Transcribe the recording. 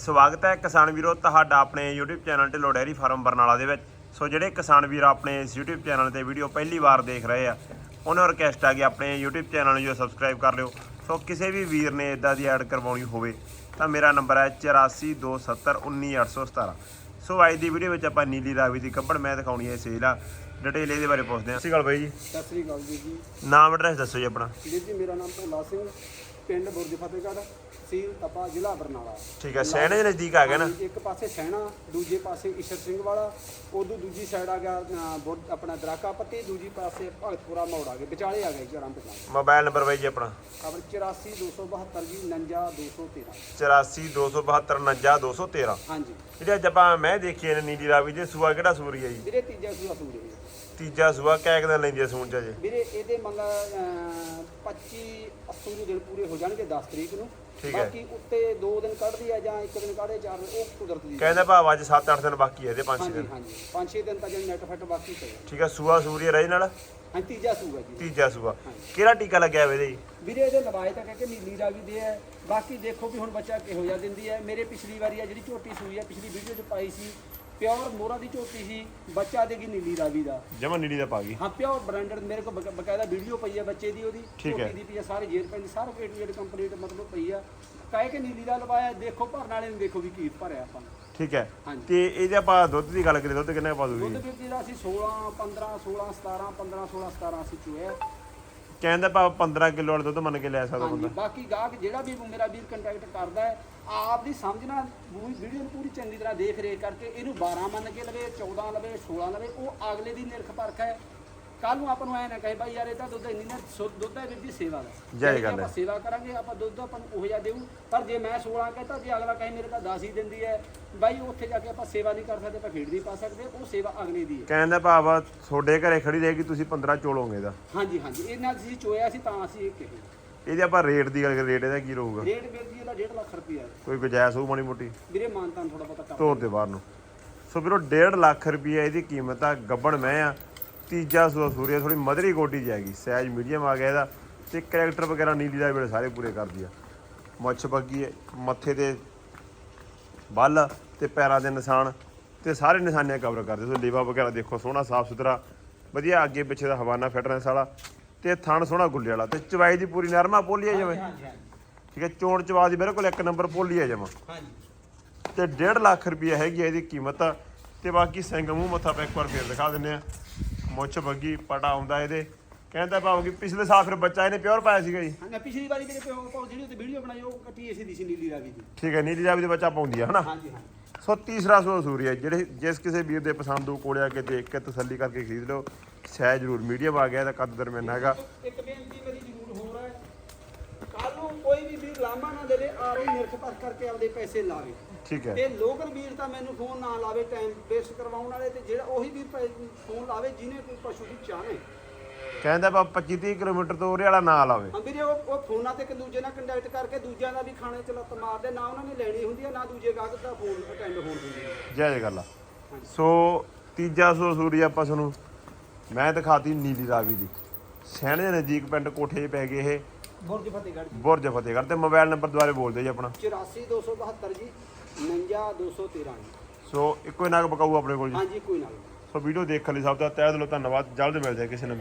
ਸਵਾਗਤ ਹੈ ਕਿਸਾਨ ਵੀਰੋ ਤੁਹਾਡਾ ਆਪਣੇ YouTube channel Dhillon dairy farm Barnala ਦੇ ਵਿੱਚ। ਸੋ ਜਿਹੜੇ ਕਿਸਾਨ ਵੀਰ ਆਪਣੇ ਇਸ YouTube ਚੈਨਲ ਤੇ ਵੀਡੀਓ ਪਹਿਲੀ ਵਾਰ ਦੇਖ ਰਹੇ ਆ ਉਹਨਾਂ ਨੂੰ ਰਿਕਵੈਸਟ ਆ ਕਿ ਆਪਣੇ YouTube ਚੈਨਲ ਨੂੰ ਜੋ ਸਬਸਕ੍ਰਾਈਬ ਕਰ ਲਿਓ। ਸੋ ਕਿਸੇ ਵੀ ਵੀਰ ਨੇ ਇਦਾਂ ਦੀ ਐਡ ਕਰਵਾਉਣੀ ਹੋਵੇ ਤਾਂ ਮੇਰਾ ਨੰਬਰ ਹੈ 8427191817 ਸੋ ਅੱਜ ਦੀ ਵੀਡੀਓ ਵਿੱਚ ਆਪਾਂ ਨੀਲੀ ਰਾਵੀ ਦੀ ਕੱਪੜ ਮੈਂ ਦਿਖਾਉਣੀ ਹੈ ਸੇਲ ਆ ਡਿਟੇਲ ਇਹਦੇ ਬਾਰੇ ਪੁੱਛਦੇ ਹਾਂ। ਸਤਿ ਸ਼੍ਰੀ ਅਕਾਲ ਬਾਈ ਜੀ। ਸਤਿ ਸ੍ਰੀ ਅਕਾਲ ਜੀ। ਜੀ ਨਾਮ ਐਡਰੈਸ ਦੱਸੋ ਜੀ ਆਪਣਾ। ਜੀ ਮੇਰਾ ਨਾਮ ਭੋਲਾ ਸਿੰਘ। ਪਿੰਡ ਬੁਰਜ ਫਤਿਹਗੜ੍ਹ ਤਹਿਸੀਲ ਤਪਾ ਜ਼ਿਲ੍ਹਾ ਬਰਨਾਲਾ। ਠੀਕ ਹੈ ਸੈਣੇ ਦੇ ਨਜ਼ਦੀਕ ਆ ਗਿਆ ਨਾ? ਹਾਂਜੀ, ਇੱਕ ਪਾਸੇ ਸੈਣਾ ਦੂਜੇ ਪਾਸੇ ਈਸ਼ਰ ਸਿੰਘ ਵਾਲਾ ਉਦੋਂ ਦੂਜੀ ਸਾਈਡ ਆ ਗਿਆ ਅ, ਆਪਣਾ ਦਰਾਕਾ ਪੱਤੀ ਦੂਜੀ ਪਾਸੇ ਭਗਤਪੁਰਾ ਮੋੜ ਆ ਗਿਆ ਵਿਚਾਲੇ ਆ ਗਿਆ ਜੀ ਆਰਾਮ ਪਟਨਾ ਮੋਬਾਈਲ ਨੰਬਰ ਬਾਈ ਜੀ ਆਪਣਾ। ਖਬਰ 84272 ਜੀ 59213 8427499213 ਹਾਂਜੀ। ਜਿਹੜੇ ਅੱਜ ਆਪਾਂ ਮੈਂ ਦੇਖੀ ਨੇ ਨੀਲੀ ਰਾਵੀ ਦੇ ਸੂਆ ਕਿਹੜਾ ਸੂਰੀ ਹੈ ਜੀ? ਵੀਰੇ ਤੀਜਾ ਸੂਆ ਸੂਰੇ ਤੀਜਾ ਸੂਆ ਕੈਕ ਦਿਨ ਲੈਂਦੀ ਹੈ ਸੂਣ ਚ ਜੇ ਵੀਰੇ ਇਹਦੇ ਮੰਗਾ 25 ਅੱਸੂ ਨੂੰ ਦਿਨ ਪੂਰੇ ਹੋ ਜਾਣਗੇ 10 ਤਰੀਕ ਨੂੰ। ਠੀਕ ਹੈ। ਬਾਕੀ ਉੱਤੇ 2 ਦਿਨ ਕੱਢਦੀ ਆ ਜਾਂ 1 ਦਿਨ ਕੱਢੇ 4 ਦਿਨ ਉਹ ਕੁਦਰਤ ਦੀ। ਕਹਿੰਦੇ ਭਾਵ ਅੱਜ 7-8 ਦਿਨ ਬਾਕੀ ਹੈ ਇਹਦੇ 5-6 ਹਾਂਜੀ ਦਿਨ। ਹਾਂਜੀ। 5-6 ਦਿਨ ਤਾਂ ਜਿਹੜੇ ਨੈਟ ਫੈਟ ਬਾਕੀ ਪਏ ਆ। ਠੀਕ ਹੈ ਸੂਆ ਸੂਰੀ ਰਹੀ ਨਾਲ? ਹਾਂ ਤੀਜਾ ਸੂਗਾ ਜੀ। ਤੀਜਾ ਸੂਆ। ਕਿਹੜਾ ਟੀਕਾ ਲੱਗਿਆ ਹੋਇਆ ਇਹਦੇ ਜੀ? ਵੀਰੇ ਇਹਦੇ ਲਵਾਏ ਤਾਂ ਕਹਿੰਦੇ ਨੀਲੀ ਰਾਵੀ ਦੇ ਹੈ ਬਾਕੀ ਦੇਖੋ ਵੀ ਹੁਣ ਬੱਚਾ ਕਿਹੋ ਜਿਹਾ ਦਿੰਦੀ ਹੈ ਮੇਰੇ ਪਿਛਲੀ ਵਾਰੀ ਆ ਜਿਹੜੀ ਝੋਟੀ ਸੂਈ ਹੈ ਪਿਛਲੀ ਵੀਡੀਓ 'ਚ ਪਾਈ ਸੀ ਪਿਓਰ ਮੋਰਾ ਦੀ ਝੋਟੀ ਸੀ ਬੱਚਾ ਦੇਗੀ ਨੀਲੀ ਰਾਵੀ ਦਾ। ਜਮਾ ਨੀਲੀ ਦਾ ਪਾ ਗਈ। ਹਾਂ ਪਿਓਰ ਬ੍ਰਾਂਡਡ ਮੇਰੇ ਕੋਲ ਬਕਾ- ਬਕਾਇਦਾ ਵੀਡੀਓ ਪਈ ਹੈ ਬੱਚੇ ਦੀ ਉਹਦੀ। ਠੀਕ ਹੈ। ਦੀ ਪਈ ਹੈ ਸਾਰੇ ਜੇਰ ਪੈਂਦੀ ਸਾਰੇ ਏਟ ਜੇਡ ਕੰਪਲੀਟ ਮਤਲਬ ਪਈ ਆ। ਕਾਇ ਕਿ ਨੀਲੀ ਦਾ ਲਵਾਇਆ ਦੇਖੋ ਭਰਨ ਵਾਲੇ ਨੂੰ ਦੇਖੋ ਵੀ ਕੀ ਭਰਿਆ ਆਪਾਂ ਨੇ। ਠੀਕ ਹੈ। ਹਾਂਜੀ। ਤੇ ਇਹਦੇ ਆਪਾਂ ਦੁੱਧ ਦੀ ਗੱਲ ਕਰੀਏ ਦੁੱਧ ਕਿੰਨਾ ਪਾ ਦੁੱਧ ਦੂਗੀ ਵੀ ਦਾ ਅਸੀਂ 16 15 16 17 15 16 17 ਅਸੀਂ ਚੋਇਆ ਕਹਿੰਦੇ ਭਾਵ 15 ਕਿਲੋ ਵਾਲਾ ਦੁੱਧ ਮੰਨ ਕੇ ਲੈ ਸਕਦਾ ਹਾਂਜੀ ਬੰਦਾ। ਬਾਕੀ ਗਾਹਕ ਜਿਹੜਾ ਵੀ ਮੇਰਾ ਵੀਰ ਕੰਟੈਕਟ ਕਰਦਾ ਹੈ ਆਪ ਦੀ ਸਮਝਣਾ ਵੀਡੀਓ ਨੂੰ ਪੂਰੀ ਚੰਗੀ ਤਰ੍ਹਾਂ ਦੇਖ ਰੇਖ ਕਰਕੇ ਇਹਨੂੰ 12 ਮੰਨ ਕੇ ਲਵੇ 14 ਲਵੇ 16 ਲਵੇ ਉਹ ਅਗਲੇ ਦੀ ਨਿਰਖ ਪਰਖ ਹੈ। ਕੱਲ ਨੂੰ ਆਪਾਂ ਨੂੰ ਐ ਨਾ ਕਹੇ ਬਾਈ ਯਾਰ ਇਹ ਤਾਂ ਦੁੱਧ ਇੰਨੀ ਨਾ ਸੁੱਧ ਦੁੱਧ ਹੈ ਵੀਰ ਦੀ ਸੇਵਾ ਦਾ। ਜੈ ਜੇ ਗੱਲ ਹੈ। ਆਪਾਂ ਸੇਵਾ ਕਰਾਂਗੇ ਆਪਾਂ ਦੁੱਧ ਆਪਾਂ ਨੂੰ ਉਹ ਜਿਹਾ ਦੇਊ। ਪਰ ਜੇ ਮੈਂ 16 ਕਹਤਾ ਜੇ ਅਗਲਾ ਕਹੇ ਮੇਰੇ ਤਾਂ 10 ਹੀ ਦਿੰਦੀ ਹੈ ਬਾਈ ਉੱਥੇ ਜਾ ਕੇ ਆਪਾਂ ਸੇਵਾ ਨਹੀਂ ਕਰ ਸਕਦੇ ਆਪਾਂ ਫੀਡ ਨਹੀਂ ਪਾ ਸਕਦੇ ਉਹ ਸੇਵਾ ਅਗਲੇ ਦੀ ਹੈ। ਕਹਿੰਦਾ ਭਾਵ ਤੁਹਾਡੇ ਘਰੇ ਖੜੀ ਰਹੇਗੀ ਤੁਸੀਂ 15 ਚੋਲੋਗੇ ਇਹਦਾ। ਹਾਂਜੀ ਹਾਂਜੀ ਇਹ ਨਾਲ ਅਸੀਂ ਚੋਇਆ ਸੀ ਤਾਂ ਅਸੀਂ ਇਹ ਕਹੇ। ਇਹਦੇ ਆਪਾਂ ਰੇਟ ਦੀ ਗੱਲ ਕਰੀਏ ਰੇਟ ਇਹਦਾ ਕੀ ਰਹੂਗਾ? ਰੇਟ ਵੀਰ ਜੀ ਇਹਦਾ 1.5 ਲੱਖ ਰੁਪਇਆ ਹੈ। ਕੋਈ ਗੁਜਾਇਸ਼ ਹੋਊ ਮਾੜੀ ਮੋਟੀ? ਵੀਰੇ ਮਾਨਤਾਨ ਥੋੜਾ ਬਹੁਤਾ ਕਰ ਤੋਰ ਦੇ ਬਾਹਰ ਨੂੰ। ਸੋ ਵੀਰੋ 1.5 ਲੱਖ ਰੁਪਏ ਇਹਦੀ ਕੀਮਤ ਆ ਗੱਬਣ ਮੈਂ ਆ। ਤੀਜਾ ਸੂਆ ਸੂਰੀਆ ਥੋੜੀ ਮਧਰੀ ਗੋਡੀ ਜਾਏਗੀ ਸਾਈਜ਼ ਮੀਡੀਅਮ ਆ ਗਿਆ ਇਹਦਾ ਤੇ ਕੈਰੈਕਟਰ ਵਗੈਰਾ ਨੀਲੀ ਦਾ ਵੇਲੇ ਸਾਰੇ ਪੂਰੇ ਕਰਦੀ ਆ ਮੁੱਛ ਬੱਗੀ ਹੈ, ਮੱਥੇ ਤੇ ਬੱਲ ਤੇ ਪੈਰਾਂ ਦੇ ਨਿਸ਼ਾਨ ਤੇ ਸਾਰੇ ਨਿਸ਼ਾਨੇ ਕਵਰ ਕਰਦੇ ਸੋ ਲੇਵਾ ਵਗੈਰਾ ਦੇਖੋ ਸੋਹਣਾ ਸਾਫ਼ ਸੁਥਰਾ ਵਧੀਆ ਅੱਗੇ ਪਿੱਛੇ ਦਾ ਹਵਾਨਾ ਫਿਟਨੈਸ ਵਾਲਾ ਤੇ ਥਣ ਸੋਹਣਾ ਗੁੱਲੇ ਵਾਲਾ ਤੇ ਚਵਾਈ ਦੀ ਪੂਰੀ ਨਰਮਾ ਪੋਲੀ ਆ ਜਿਵੇਂ ਠੀਕ ਹੈ ਚੋਣ ਚਵਾ ਦੀ ਬਿਲਕੁਲ ਇੱਕ ਨੰਬਰ ਪੋਲੀ ਆ ਜਮਾ। ਹਾਂਜੀ। ਤੇ 1.5 ਲੱਖ ਰੁਪਏ ਹੈਗੀ ਇਹਦੀ ਕੀਮਤ ਤੇ ਬਾਕੀ ਸਿੰਘ ਮੂੰਹ ਮੱਥਾ ਆਪਾਂ ਇੱਕ ਵਾਰ ਫੇਰ ਦਿਖਾ ਦਿੰਨੇ ਆ। ਮੁੱਛ ਬੱਗੀ ਪਟਾ ਆਉਂਦਾ ਇਹਦੇ। ਕਹਿੰਦਾ ਭਾਵ ਕਿ ਪਿਛਲੇ ਸਾਲ ਫਿਰ ਬੱਚਾ ਇਹਨੇ ਪਿਓਰ ਪਾਇਆ ਸੀਗਾ ਜੀ। ਹਾਂ ਪਿਛਲੀ ਵਾਰੀ ਜਿਹੜੇ ਪਿਓ ਪਾਉ ਜਿਹੜੀ ਤੇ ਵੀਡੀਓ ਬਣਾਈ ਉਹ ਕੱਟੀ ਇਸੇ ਦੀ ਸੀ ਨੀਲੀ ਰਾਵੀ ਦੀ। ਠੀਕ ਹੈ ਨੀਲੀ ਜਾਵੀ ਦੇ ਬੱਚਾ ਪਾਉਂਦੀ ਆ ਹਨਾ? ਹਾਂਜੀ ਹਾਂਜੀ। ਸੋ ਤੀਸਰਾ ਸੋ ਸੂਰੀ ਹੈ ਜਿਹੜੇ ਜਿਸ ਕਿਸੇ ਵੀਰ ਦੇ ਪਸੰਦ ਹੋ ਕੋਲੇ ਆ ਕੇ ਦੇਖ ਕੇ ਤਸੱਲੀ ਕਰਕੇ ਖਰੀਦ ਲਓ ਸਾਈਜ਼ ਜ਼ਰੂਰ ਮੀਡੀਅਮ ਆ ਗਿਆ ਇਹਦਾ ਕੱਦ ਦਰਮਿਆਨਾ ਹੈਗਾ। ਇੱਕ ਬੇਨਤੀ ਮੇਰੀ ਹੋ ਹੈ ਕੱਲ ਨੂੰ ਕੋਈ ਵੀ ਵੀਰ ਲਾਮਾ ਨਾ ਦੇਵੇ ਆਰੋ ਨਿਰਖ ਪਰ ਕਰਕੇ ਆਪਦੇ ਪੈਸੇ ਲਾਵੇ। ਠੀਕ ਹੈ। ਤੇ ਲੋਕਲ ਵੀਰ ਤਾਂ ਮੈਨੂੰ ਫੋਨ ਨਾ ਲਾਵੇ ਟਾਈਮ ਵੇਸਟ ਕਰਵਾਉਣ ਵਾਲੇ ਤੇ ਜਿਹੜਾ ਉਹੀ ਪੈ- ਫੋਨ ਲਾਵੇ ਜਿਹਨੇ ਕੋਈ ਪਸ਼ੂ ਦੀ ਚਾਹੇ ਕਹਿੰਦਾ ਆਪਾਂ 25 30 ਕਿਲੋਮੀਟਰ ਤੋਂ ਉਰੇ ਵਾਲਾ ਨਾ ਲਾਵੇ। ਹਾਂ ਵੀਰੇ ਉਹ ਉਹ ਫੋਨਾਂ ਤੇ ਇੱਕ ਦੂਜੇ ਨਾਲ ਕੰਟੈਕਟ ਕਰਕੇ ਦੂਜਿਆਂ ਦਾ ਵੀ ਖਾਣੇ ਚ ਲੱਤ ਮਾਰਦੇ ਨਾ ਉਹਨਾਂ ਨੇ ਲੈਣੀ ਹੁੰਦੀ ਹੈ ਨਾ ਦੂਜੇ ਗਾਹਕ ਦਾ ਫੋਨ ਅਟੈਂਡ ਹੋਣ ਦਿੰਦੇ ਜੈ ਜੈ ਗੱਲ ਆ ਸੋ ਤੀਜਾ ਸੋ ਸੂਰੀ ਆਪਾਂ ਤੁਹਾਨੂੰ ਮੈਂ ਦਿਖਾਤੀ ਨੀਲੀ ਰਾਵੀ ਦੀ। ਦੇ ਨਜ਼ਦੀਕ ਪਿੰਡ ਕੋਠੇ ਪੈ ਗਏ ਇਹ। ਬੁਰਜ ਫਤਿਹਗੜ੍ਹ ਜੀ। ਬੁਰਜ ਫਤਿਹਗੜ੍ਹ ਤੇ ਮੋਬਾਈਲ ਨੰਬਰ ਦੁਆਰੇ ਬੋਲ ਦਿਓ ਜੀ ਆਪਣਾ। 84272 ਜੀ 59213 ਜੀ। ਸੋ ਇੱਕੋ ਹੀ ਨਾਗ ਬਕਾਊ ਆਪਣੇ ਕੋਲ ਜੀ। ਹਾਂਜੀ ਕੋਈ ਨਾ ਸੋ ਵੀਡੀਓ ਦੇਖਣ ਲਈ ਸਭ ਦਾ ਤਹਿ ਦਿਲੋਂ ਧੰਨਵਾਦ। ਜਲਦ ਮਿਲਦੇ ਹਾਂ ਕਿਸੇ ਨਵੀਂ